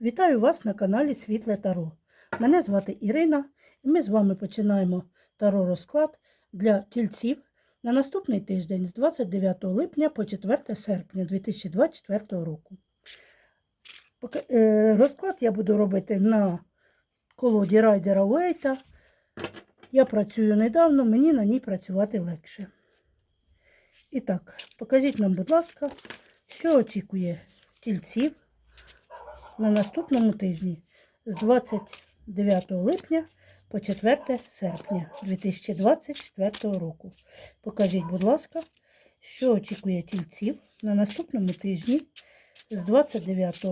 Вітаю вас на каналі Світле Таро. Мене звати Ірина, і ми з вами починаємо таро розклад для тільців на наступний тиждень з 29 липня по 4 серпня 2024 року. Е, Розклад я буду робити на колоді райдера Уейта. Я працюю недавно, мені на ній працювати легше. І так, покажіть нам, будь ласка, що очікує тільців на наступному тижні з 29 липня по 4 серпня 2024 року. Покажіть, будь ласка, що очікує тільців на наступному тижні з 29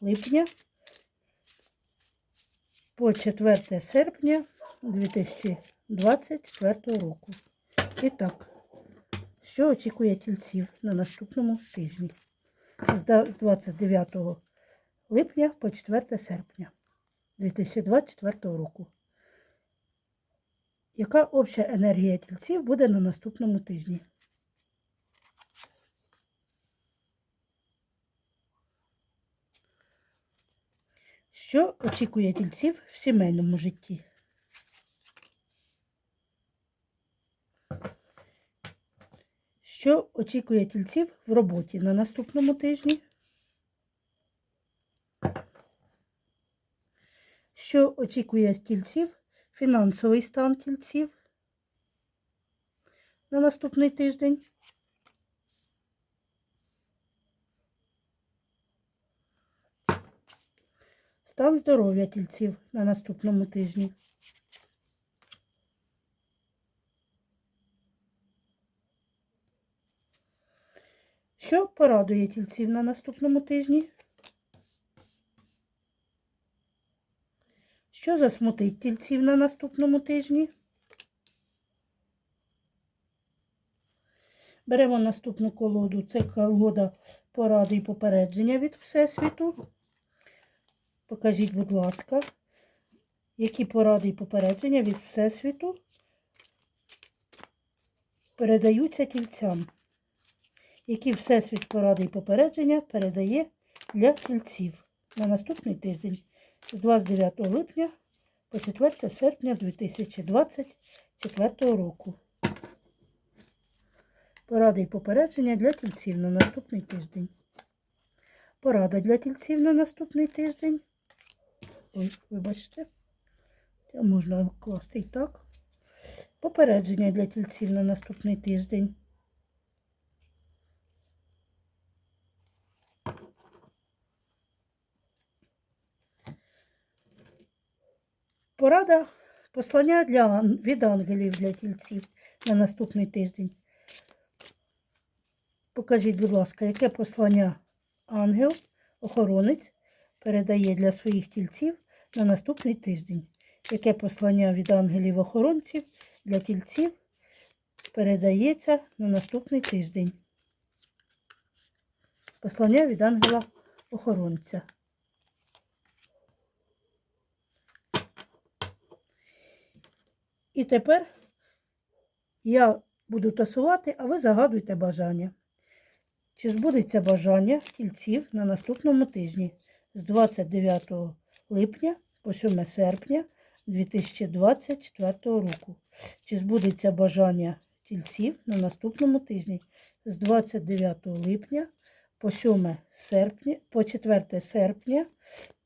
липня по 4 серпня 2024 року. І так, що очікує тільців на наступному тижні з да- з 29 липня по 4 серпня 2024 року. Яка обща енергія тільців буде на наступному тижні? Що очікує тільців в сімейному житті? Що очікує тільців в роботі на наступному тижні? Що очікує тільців фінансовий стан тільців на наступний тиждень? Стан здоров'я тільців на наступному тижні. Що порадує тільців на наступному тижні? Що засмутить тільців на наступному тижні? Беремо наступну колоду. Це колода поради і попередження від Всесвіту. Покажіть, будь ласка, які поради і попередження від Всесвіту передаються тільцям. Які Всесвіт поради і попередження передає для тільців на наступний тиждень з 29 липня по 4 серпня 2024 року. Поради і попередження для тільців на наступний тиждень. Порада для тільців на наступний тиждень. Ой, вибачте. Можна класти і так. Попередження для тільців на наступний тиждень. Порада послання для, від ангелів для тільців на наступний тиждень. Покажіть, будь ласка, яке послання ангел, охоронець передає для своїх тільців на наступний тиждень. Яке послання від ангелів-охоронців для тільців передається на наступний тиждень. Послання від ангела-охоронця. І тепер я буду тасувати, а ви загадуйте бажання. Чи збудеться бажання тільців на наступному тижні з 29 липня по 7 серпня 2024 року? Чи збудеться бажання тільців на наступному тижні з 29 липня по 7 серпня, по 4 серпня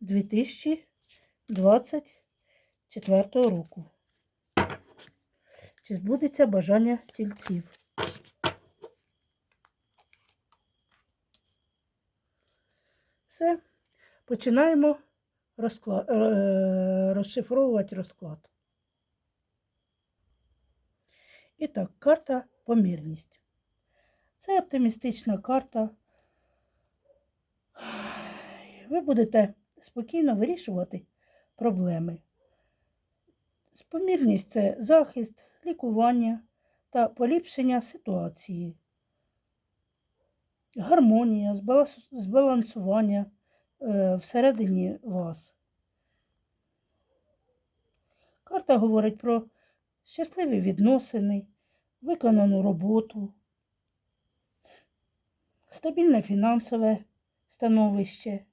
2024 року? Чи збудеться бажання тільців? Все, починаємо розклад, е, розшифровувати розклад. І так, карта помірність. Це оптимістична карта. Ви будете спокійно вирішувати проблеми. Помірність це захист, лікування та поліпшення ситуації, гармонія, збалансування е, всередині вас. Карта говорить про щасливі відносини, виконану роботу, стабільне фінансове становище,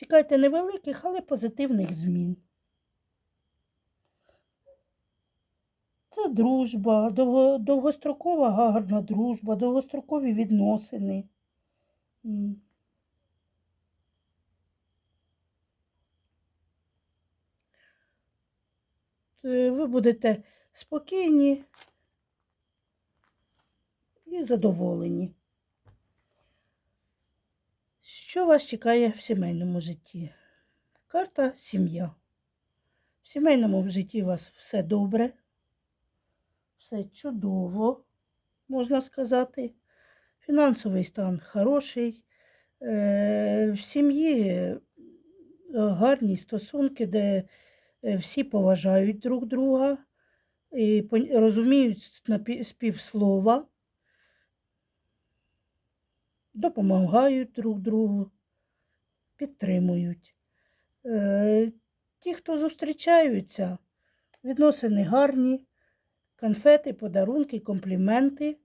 Чекайте невеликих, але позитивних змін. Це дружба, довго, довгострокова гарна дружба, довгострокові відносини. Е, Ви будете спокійні і задоволені. Що вас чекає в сімейному житті? Карта сім'я. В сімейному житті у вас все добре, все чудово, можна сказати. Фінансовий стан хороший. Е, В сім'ї е, гарні стосунки, де е, всі поважають друг друга і розуміють на пі- з півслова, допомагають друг другу, підтримують. Ті, хто зустрічаються, відносини гарні, конфети, подарунки, компліменти.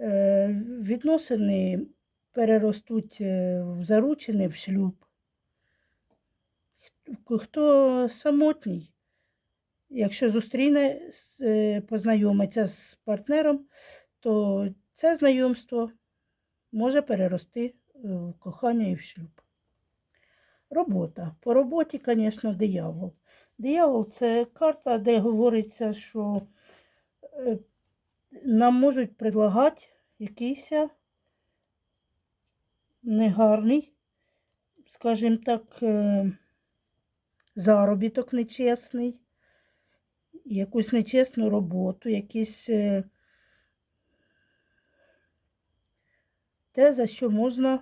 Е, Відносини переростуть е, в заручини, в шлюб. Хто- самотній, якщо зустріне, е, познайомиться з партнером, то це знайомство може перерости в кохання і в шлюб. Робота. По роботі, звісно, диявол. Диявол це карта, де говориться, що нам можуть предлагати якийсь негарний, скажімо так, е, заробіток нечесний, якусь нечесну роботу, якісь е, те, за що можна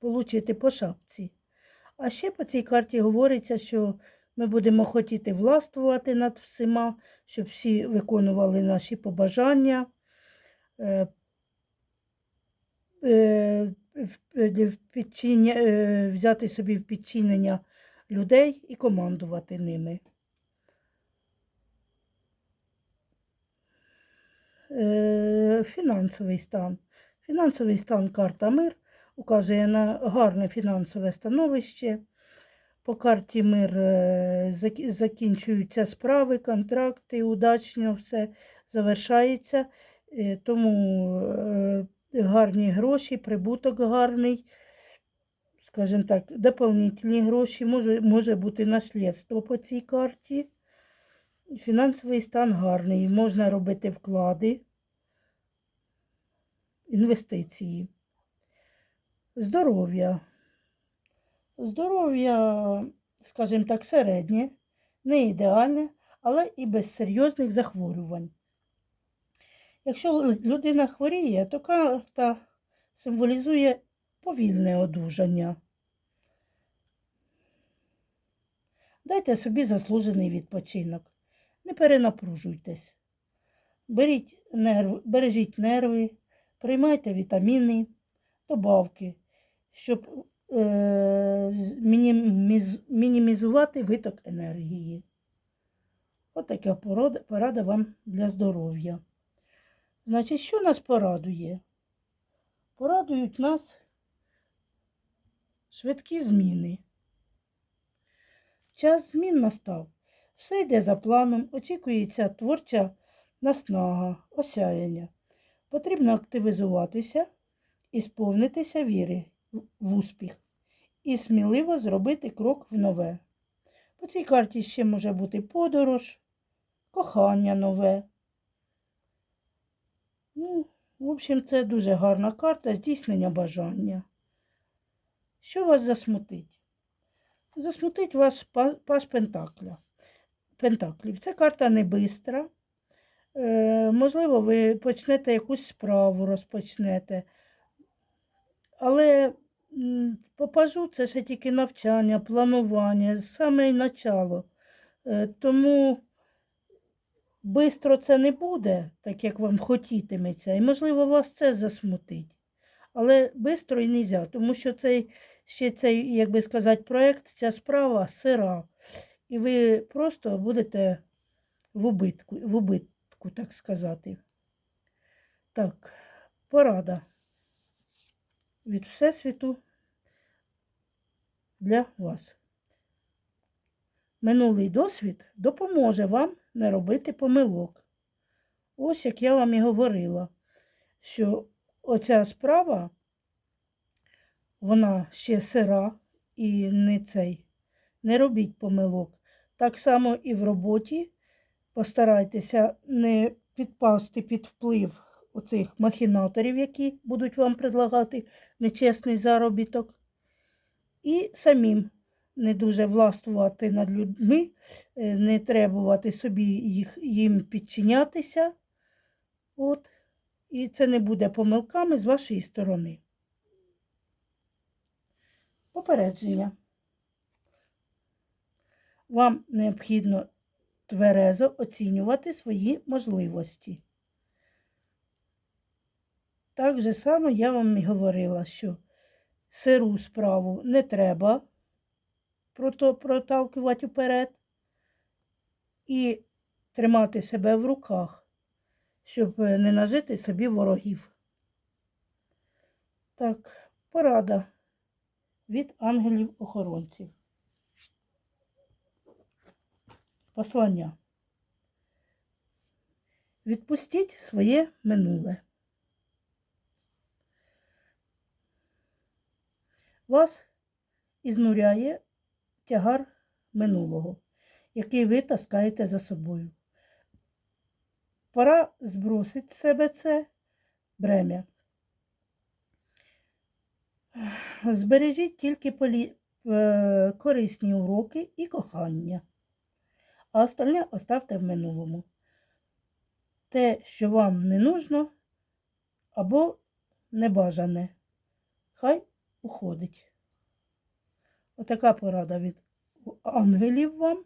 отримати по шапці. А ще по цій карті говориться, що ми будемо хотіти властвувати над всіма, щоб всі виконували наші побажання, е, е, е, взяти собі в підчинення людей і командувати ними. Фінансовий стан. Фінансовий стан карта мир указує на гарне фінансове становище. По карті мир е, закінчуються справи, контракти, удачно все завершається. Е, Тому е, гарні гроші, прибуток гарний, скажімо так, доповнительні гроші, може, може бути наслідство по цій карті. Фінансовий стан гарний, можна робити вклади, інвестиції. Здоров'я. Здоров'я, скажімо так, середнє, не ідеальне, але і без серйозних захворювань. Якщо людина хворіє, то карта символізує повільне одужання. Дайте собі заслужений відпочинок. Не перенапружуйтесь. Беріть нерв, бережіть нерви, приймайте вітаміни, добавки, щоб мінімізувати виток енергії. От така порада, порада вам для здоров'я. Значить, що нас порадує? Порадують нас швидкі зміни. Час змін настав. Все йде за планом, очікується творча наснага, осяяння. Потрібно активізуватися і сповнитися віри в успіх і сміливо зробити крок в нове. По цій карті ще може бути подорож, кохання нове. Ну, в общем, це дуже гарна карта здійснення бажання. Що вас засмутить? Засмутить вас па- паш Пентакля. Пентаклів. Це карта не бистра. Е, можливо, ви почнете якусь справу, розпочнете. Але м, по пажу це ще тільки навчання, планування, саме й начало. Е, тому бистро це не буде, так як вам хотітиметься. І, можливо, вас це засмутить. Але бистро і не можна, тому що цей, ще цей, як би сказати, проєкт, ця справа сира. І ви просто будете в убитку, в убитку, так сказати. Так, порада від Всесвіту для вас. Минулий досвід допоможе вам не робити помилок. Ось як я вам і говорила, що оця справа, вона ще сира і не цей. Не робіть помилок. Так само і в роботі постарайтеся не підпасти під вплив оцих махінаторів, які будуть вам предлагати нечесний заробіток. І самим не дуже властвувати над людьми, е, не требувати собі їх, їм підчинятися. От. І це не буде помилками з вашої сторони. Попередження. Вам необхідно тверезо оцінювати свої можливості. Так же само я вам і говорила, що сиру справу не треба проталкувати вперед і тримати себе в руках, щоб е, не нажити собі ворогів. Так, порада від ангелів-охоронців. Послання. Відпустіть своє минуле. Вас ізнуряє тягар минулого, який ви таскаєте за собою. Пора збросити з себе це бремя. Збережіть тільки полі... е, корисні уроки і кохання, а остальне оставте в минулому. Те, що вам не нужно або небажане, хай уходить. Отака порада від ангелів вам.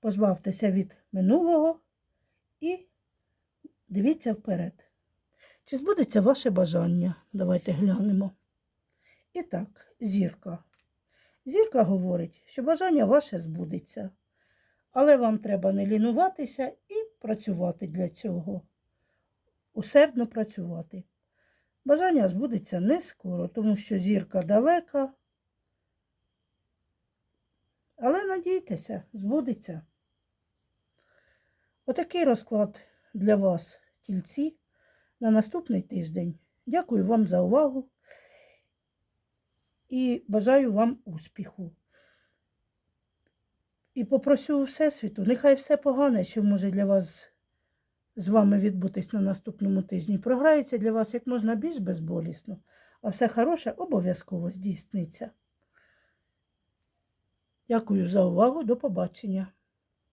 Позбавтеся від минулого і дивіться вперед. Чи збудеться ваше бажання? Давайте глянемо. І так, зірка. Зірка говорить, що бажання ваше збудеться. Але вам треба не лінуватися і працювати для цього. Усердно працювати. Бажання збудеться не скоро, тому що зірка далека. Але надійтеся, збудеться. Отакий розклад для вас, тільці, на наступний тиждень. Дякую вам за увагу і бажаю вам успіху. І попросю у Всесвіту, нехай все погане, що може для вас з вами відбутись на наступному тижні, програється для вас як можна більш безболісно, а все хороше обов'язково здійсниться. Дякую за увагу. До побачення.